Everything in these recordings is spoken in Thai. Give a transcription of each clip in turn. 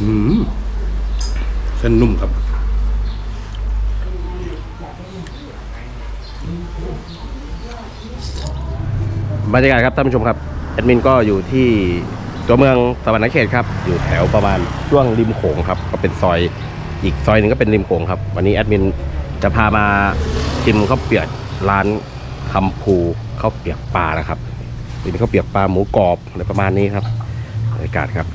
อืมเส้นนุ่มครับ บรรยากาศครับท่านผู้ชมครับ แอดมินก็อยู่ที่ตัวเมืองสวรรณเขตครับ อยู่แถวประมาณช่วงริมโขงครับ ก็เป็นซอย อีกซอยหนึ่งก็เป็นริมโขงครับ วันนี้แอดมินจะพามาชิมข้าวเปียกร้านคำภูข้าวเปียกปลานะครับเป็นข้าวเปียกปลาหมูกรอบอะไรประมาณนี้ครับบรรยากาศครับ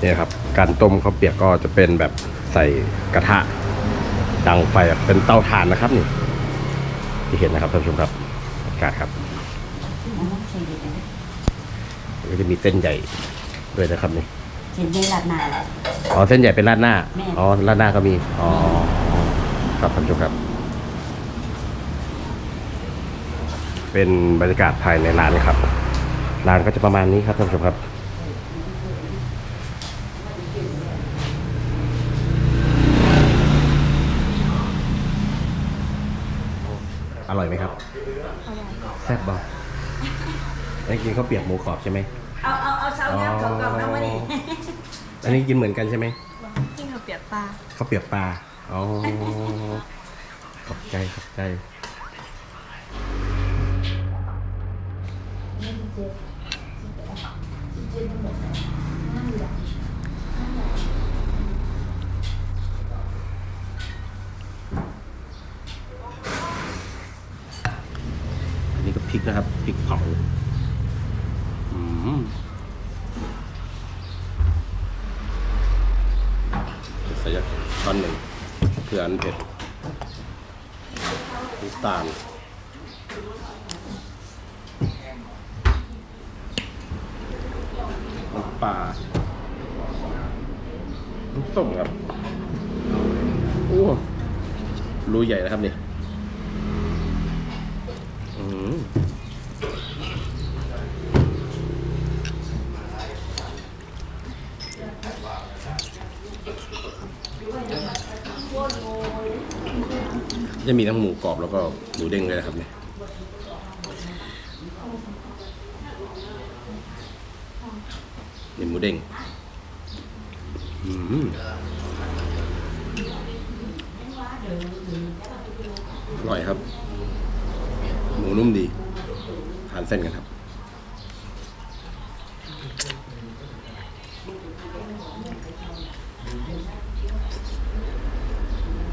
เนี่ยครับ การต้มข้าวเปียกก็จะเป็นแบบใส่กระทะดังไฟแบบเป็นเตาถ่านนะครับนี่ ที่เห็นนะครับท่านผู้ชมครับอากาศครับก็จะมีเส้นใหญ่ด้วยนะครับนี่เส้นใหญ่ราดหน้าอ๋อเส้นใหญ่เป็นราดหน้าแม่อ๋อราดหน้าก็มีอ๋อครับท่านผู้ชมครับ เป็นบรรยากาศภายในร้านครับร้านก็จะประมาณนี้ครับท่านผู้ชมครับ อร่อยไหมครับแซ่บบ่ได้กินข้าวเปียกหมูกรอบใช่ไหม เอาเอาเอาเสาเนี่ยเขาเก่าเอามานี่อันนี้กินเหมือนกันใช่ไหมกินข้าวเปียกปลาข้าวเปียกปลา อ๋อ ขอบใจขอบใจอั นนี้ก็พริกนะครับพริกเผาใส่ยักช้อนหนึ่งเพื่ออันเผ็ดน้ำตาลน้ำปลาน้ำส้มครับโอ้รูใหญ่นะครับนี่ จะมีทั้งหมูกรอบแล้วก็หมูเด้งเลยนะครับเนี่ยนี่หมูเด้งอืมอร่อยครับ หมูนุ่มดีทานเส้นกันครับ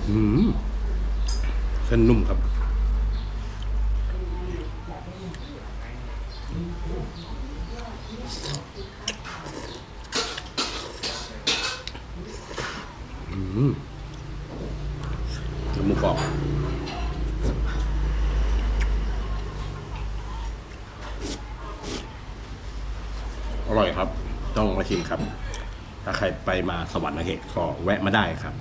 อืม เส้นนุ่มครับอืมแล้วหมูกรอบอร่อยครับ ต้องมาชิมครับ ถ้าใครไปมาสวรรค์นะเขตก็แวะมาได้ครับ